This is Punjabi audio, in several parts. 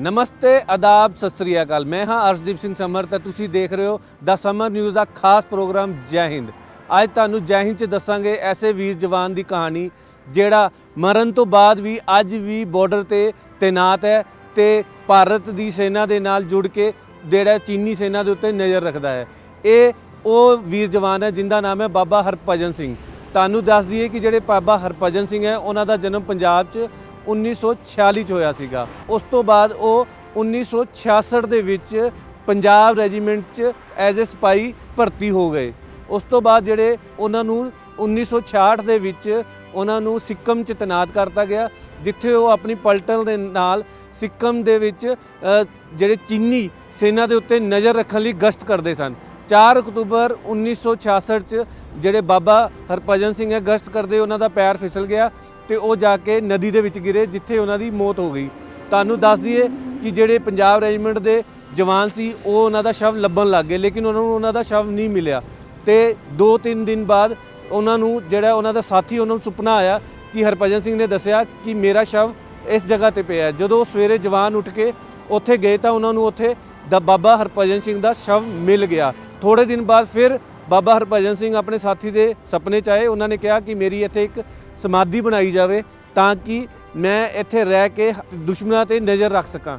ਨਮਸਤੇ ਆਦਾਬ ਸਤਿ ਸ੍ਰੀ ਅਕਾਲ। ਮੈਂ ਹਾਂ ਅਰਸ਼ਦੀਪ ਸਿੰਘ ਸਮਰ ਤੇ ਤੁਸੀਂ ਦੇਖ ਰਹੇ ਹੋ ਦਾ ਸਮਰ ਨਿਊਜ਼ ਦਾ ਖਾਸ ਪ੍ਰੋਗਰਾਮ ਜੈ ਹਿੰਦ। ਅੱਜ ਤੁਹਾਨੂੰ ਜੈ ਹਿੰਦ ਚ ਦੱਸਾਂਗੇ ਐਸੇ ਵੀਰ ਜਵਾਨ ਦੀ ਕਹਾਣੀ, ਜਿਹੜਾ ਮਰਨ ਤੋਂ ਬਾਅਦ ਵੀ ਅੱਜ ਵੀ ਬਾਰਡਰ ਤੇ ਤੈਨਾਤ ਹੈ ਤੇ ਭਾਰਤ ਦੀ ਸੈਨਾ ਦੇ ਨਾਲ ਜੁੜ ਕੇ ਜਿਹੜਾ ਚੀਨੀ ਸੈਨਾ ਦੇ ਉੱਤੇ ਨਜ਼ਰ ਰੱਖਦਾ ਹੈ। ਇਹ ਉਹ ਵੀਰ ਜਵਾਨ ਹੈ, ਜਿੰਦਾ ਨਾਮ ਹੈ ਬਾਬਾ ਹਰਭਜਨ ਸਿੰਘ। ਤੁਹਾਨੂੰ ਦੱਸ ਦਈਏ ਕਿ ਜਿਹੜੇ ਬਾਬਾ ਹਰਭਜਨ ਸਿੰਘ ਹੈ, ਉਹਨਾਂ ਦਾ ਜਨਮ ਪੰਜਾਬ 'ਚ 1946 ਚ ਹੋਇਆ ਸੀਗਾ। ਉਸ ਤੋਂ ਬਾਅਦ ਉਹ 1966 ਦੇ ਵਿੱਚ ਪੰਜਾਬ ਰੈਜੀਮੈਂਟ 'ਚ ਐਜ਼ ਅ ਸਪਾਈ ਭਰਤੀ ਹੋ ਗਏ। ਉਸ ਤੋਂ ਬਾਅਦ ਜਿਹੜੇ ਉਹਨਾਂ ਨੂੰ 1966 ਦੇ ਵਿੱਚ ਉਹਨਾਂ ਨੂੰ ਸਿੱਕਮ 'ਚ ਤੈਨਾਤ ਕਰਤਾ ਗਿਆ, ਜਿੱਥੇ ਉਹ ਆਪਣੀ ਪਲਟਨ ਦੇ ਨਾਲ ਸਿੱਕਮ ਦੇ ਵਿੱਚ ਜਿਹੜੇ ਚੀਨੀ ਸੈਨਾ ਦੇ ਉੱਤੇ ਨਜ਼ਰ ਰੱਖਣ ਲਈ ਗਸ਼ਤ ਕਰਦੇ ਸਨ। 4 ਅਕਤੂਬਰ 1966 ਚ ਜਿਹੜੇ ਬਾਬਾ ਹਰਭਜਨ ਸਿੰਘ ਹੈ ਗਸ਼ਤ ਕਰਦੇ ਉਹਨਾਂ ਦਾ ਪੈਰ ਫਿਸਲ ਗਿਆ ਤੇ ਉਹ ਜਾ ਕੇ ਨਦੀ ਦੇ ਵਿੱਚ ਗਿਰੇ, ਜਿੱਥੇ ਉਹਨਾਂ ਦੀ ਮੌਤ ਹੋ ਗਈ। ਤੁਹਾਨੂੰ ਦੱਸ ਦਈਏ ਕਿ ਜਿਹੜੇ ਪੰਜਾਬ ਰੈਜੀਮੈਂਟ ਦੇ ਜਵਾਨ ਸੀ, ਉਹ ਉਹਨਾਂ ਦਾ ਸ਼ਵ ਲੱਭਣ ਲੱਗ ਗਏ, ਲੇਕਿਨ ਉਹਨਾਂ ਨੂੰ ਉਹਨਾਂ ਦਾ ਸ਼ਵ ਨਹੀਂ ਮਿਲਿਆ। ਤੇ 2-3 ਦਿਨ ਬਾਅਦ ਉਹਨਾਂ ਨੂੰ ਜਿਹੜਾ ਉਹਨਾਂ ਦਾ ਸਾਥੀ, ਉਹਨਾਂ ਨੂੰ ਸੁਪਨਾ ਆਇਆ ਕਿ ਹਰਭਜਨ ਸਿੰਘ ਨੇ ਦੱਸਿਆ ਕਿ ਮੇਰਾ ਸ਼ਵ ਇਸ ਜਗ੍ਹਾ ਤੇ ਪਿਆ ਜਦੋਂ ਸਵੇਰੇ ਜਵਾਨ ਉੱਠ ਕੇ ਉੱਥੇ ਗਏ ਤਾਂ ਉਹਨਾਂ ਨੂੰ ਉੱਥੇ ਦਾ, ਬਾਬਾ ਹਰਭਜਨ ਸਿੰਘ ਦਾ ਸ਼ਵ ਮਿਲ ਗਿਆ। ਥੋੜੇ ਦਿਨ ਬਾਅਦ ਫਿਰ ਬਾਬਾ ਹਰਭਜਨ ਸਿੰਘ ਆਪਣੇ ਸਾਥੀ ਦੇ ਸੁਪਨੇ ਚ ਆਏ। ਉਹਨਾਂ ਨੇ ਕਿਹਾ ਕਿ ਮੇਰੀ ਇੱਥੇ ਇੱਕ ਸਮਾਧੀ ਬਣਾਈ ਜਾਵੇ ਤਾਂ ਕਿ ਮੈਂ ਇੱਥੇ ਰਹਿ ਕੇ ਦੁਸ਼ਮਣਾਂ ਤੇ ਨਜ਼ਰ ਰੱਖ ਸਕਾਂ।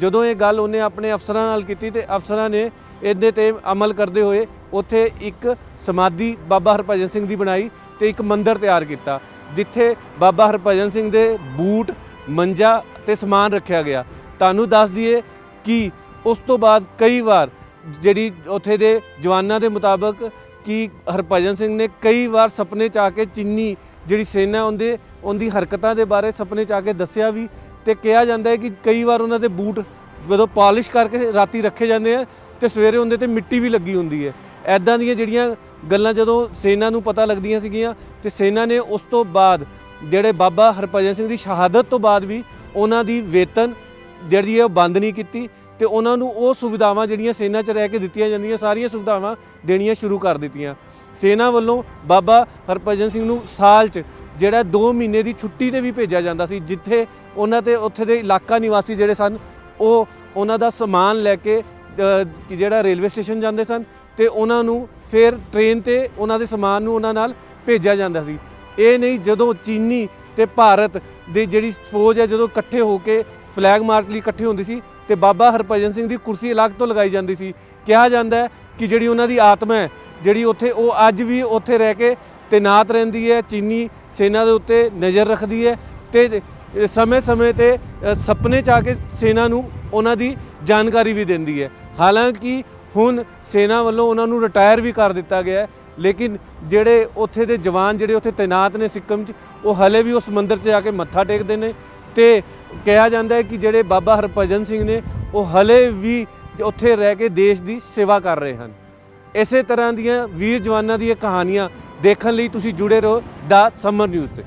ਜਦੋਂ ਇਹ ਗੱਲ ਉਹਨੇ ਆਪਣੇ ਅਫਸਰਾਂ ਨਾਲ ਕੀਤੀ ਤੇ ਅਫਸਰਾਂ ਨੇ ਇਹਦੇ ਤੇ ਅਮਲ ਕਰਦੇ ਹੋਏ ਉੱਥੇ ਇੱਕ ਸਮਾਧੀ ਬਾਬਾ ਹਰਭਜਨ ਸਿੰਘ ਦੀ ਬਣਾਈ ਤੇ ਇੱਕ ਮੰਦਿਰ ਤਿਆਰ ਕੀਤਾ, ਜਿੱਥੇ ਬਾਬਾ ਹਰਭਜਨ ਸਿੰਘ ਦੇ ਬੂਟ, ਮੰਜਾ ਤੇ ਸਮਾਨ ਰੱਖਿਆ ਗਿਆ। ਤੁਹਾਨੂੰ ਦੱਸ ਦਈਏ ਕਿ ਉਸ ਤੋਂ ਬਾਅਦ ਕਈ ਵਾਰ ਜਿਹੜੀ ਉੱਥੇ ਦੇ ਜਵਾਨਾਂ ਦੇ ਮੁਤਾਬਕ ਕਿ ਹਰਭਜਨ ਸਿੰਘ ਨੇ ਕਈ ਵਾਰ ਸੁਪਨੇ ਚ ਆ ਕੇ ਚੀਨੀ ਜਿਹੜੀ ਸੈਨਾ ਉਹਦੇ, ਉਹਦੀ ਹਰਕਤਾਂ ਦੇ ਬਾਰੇ ਸੁਪਨੇ ਚ ਆ ਕੇ ਦੱਸਿਆ ਵੀ ਤੇ ਕਿਹਾ ਜਾਂਦਾ ਹੈ ਕਿ ਕਈ ਵਾਰ ਉਹਨਾਂ ਦੇ ਬੂਟ ਜਦੋਂ ਪਾਲਿਸ਼ ਕਰਕੇ ਰਾਤੀ ਰੱਖੇ ਜਾਂਦੇ ਆ ਤੇ ਸਵੇਰੇ ਉਹਦੇ ਤੇ ਮਿੱਟੀ ਵੀ ਲੱਗੀ ਹੁੰਦੀ ਹੈ। ਐਦਾਂ ਦੀਆਂ ਜਿਹੜੀਆਂ ਗੱਲਾਂ ਜਦੋਂ ਸੈਨਾ ਨੂੰ ਪਤਾ ਲੱਗਦੀਆਂ ਸੀਗੀਆਂ ਤੇ ਸੈਨਾ ਨੇ ਉਸ ਤੋਂ ਬਾਅਦ ਜਿਹੜੇ ਬਾਬਾ ਹਰਭਜਨ ਸਿੰਘ ਦੀ ਸ਼ਹਾਦਤ ਤੋਂ ਬਾਅਦ ਵੀ ਉਹਨਾਂ ਦੀ ਵੇਤਨ ਜਿਹੜੀ ਹੈ ਉਹ ਬੰਦ ਨਹੀਂ ਕੀਤੀ ਤੇ ਉਹਨਾਂ ਨੂੰ ਉਹ ਸੁਵਿਧਾਵਾਂ ਜਿਹੜੀਆਂ ਸੈਨਾ 'ਚ ਰਹਿ ਕੇ ਦਿੱਤੀਆਂ ਜਾਂਦੀਆਂ, ਸਾਰੀਆਂ ਸੁਵਿਧਾਵਾਂ ਦੇਣੀਆਂ ਸ਼ੁਰੂ ਕਰ ਦਿੱਤੀਆਂ। ਸੈਨਾ ਵੱਲੋਂ ਬਾਬਾ ਹਰਭਜਨ ਸਿੰਘ ਨੂੰ ਸਾਲ 'ਚ ਜਿਹੜਾ 2 ਮਹੀਨੇ ਦੀ ਛੁੱਟੀ ਤੇ ਵੀ ਭੇਜਿਆ ਜਾਂਦਾ ਸੀ, ਜਿੱਥੇ ਉਹਨਾਂ ਤੇ ਉੱਥੇ ਦੇ ਇਲਾਕਾ ਨਿਵਾਸੀ ਜਿਹੜੇ ਸਨ, ਉਹ ਉਹਨਾਂ ਦਾ ਸਮਾਨ ਲੈ ਕੇ ਜਿਹੜਾ ਰੇਲਵੇ ਸਟੇਸ਼ਨ ਜਾਂਦੇ ਸਨ ਤੇ ਉਹਨਾਂ ਨੂੰ ਫਿਰ ਟ੍ਰੇਨ ਤੇ ਉਹਨਾਂ ਦੇ ਸਮਾਨ ਨੂੰ ਉਹਨਾਂ ਨਾਲ ਭੇਜਿਆ ਜਾਂਦਾ ਸੀ। ਇਹ ਨਹੀਂ ਜਦੋਂ ਚੀਨੀ ਤੇ ਭਾਰਤ ਦੀ ਜਿਹੜੀ ਫੌਜ ਹੈ, ਜਦੋਂ ਇਕੱਠੇ ਹੋ ਕੇ ਫਲੈਗ ਮਾਰਚ ਲਈ ਇਕੱਠੇ ਹੁੰਦੀ ਸੀ ਤੇ ਬਾਬਾ ਹਰਭਜਨ ਸਿੰਘ ਦੀ ਕੁਰਸੀ ਅਲੱਗ ਤੋਂ ਲਗਾਈ ਜਾਂਦੀ ਸੀ। ਕਿਹਾ ਜਾਂਦਾ ਹੈ ਕਿ ਜਿਹੜੀ ਉਹਨਾਂ ਦੀ ਆਤਮਾ ਹੈ ਜਿਹੜੀ ਉੱਥੇ ਉਹ ਅੱਜ ਵੀ ਉੱਥੇ ਰਹਿ ਕੇ ਤੈਨਾਤ ਰਹਿੰਦੀ ਹੈ ਚੀਨੀ ਸੈਨਾ ਦੇ ਉੱਤੇ ਨਜ਼ਰ ਰੱਖਦੀ ਹੈ ਤੇ ਸਮੇਂ-ਸਮੇਂ ਤੇ ਅ, ਸੁਪਨੇ ਚ ਆ ਕੇ ਸੈਨਾ ਨੂੰ ਉਹਨਾਂ ਦੀ ਜਾਣਕਾਰੀ ਵੀ ਦਿੰਦੀ ਹੈ। ਹਾਲਾਂਕਿ ਹੁਣ ਸੈਨਾ ਵੱਲੋਂ ਉਹਨਾਂ ਨੂੰ ਰਿਟਾਇਰ ਵੀ ਕਰ ਦਿੱਤਾ ਗਿਆ ਹੈ ਲੇਕਿਨ ਜਿਹੜੇ ਉੱਥੇ ਦੇ ਜਵਾਨ ਜਿਹੜੇ ਉੱਥੇ ਤੈਨਾਤ ਨੇ ਸਿੱਕਮ 'ਚ ਉਹ ਹਲੇ ਵੀ ਉਸ ਮੰਦਿਰ 'ਚ ਜਾ ਕੇ ਮੱਥਾ ਟੇਕਦੇ ਨੇ। ਤੇ ਕਿਹਾ ਜਾਂਦਾ ਹੈ ਕਿ ਜਿਹੜੇ ਬਾਬਾ ਹਰਭਜਨ ਸਿੰਘ ਨੇ, ਉਹ ਹਲੇ ਵੀ ਉੱਥੇ ਰਹਿ ਕੇ ਦੇਸ਼ ਦੀ ਸੇਵਾ ਕਰ ਰਹੇ ਹਨ। ਇਸੇ ਤਰ੍ਹਾਂ ਦੀਆਂ ਵੀਰ ਜਵਾਨਾਂ ਦੀਆਂ ਕਹਾਣੀਆਂ ਦੇਖਣ ਲਈ ਤੁਸੀਂ ਜੁੜੇ ਰਹੋ ਦਾ ਸਮਰ ਨਿਊਜ਼ ਤੇ।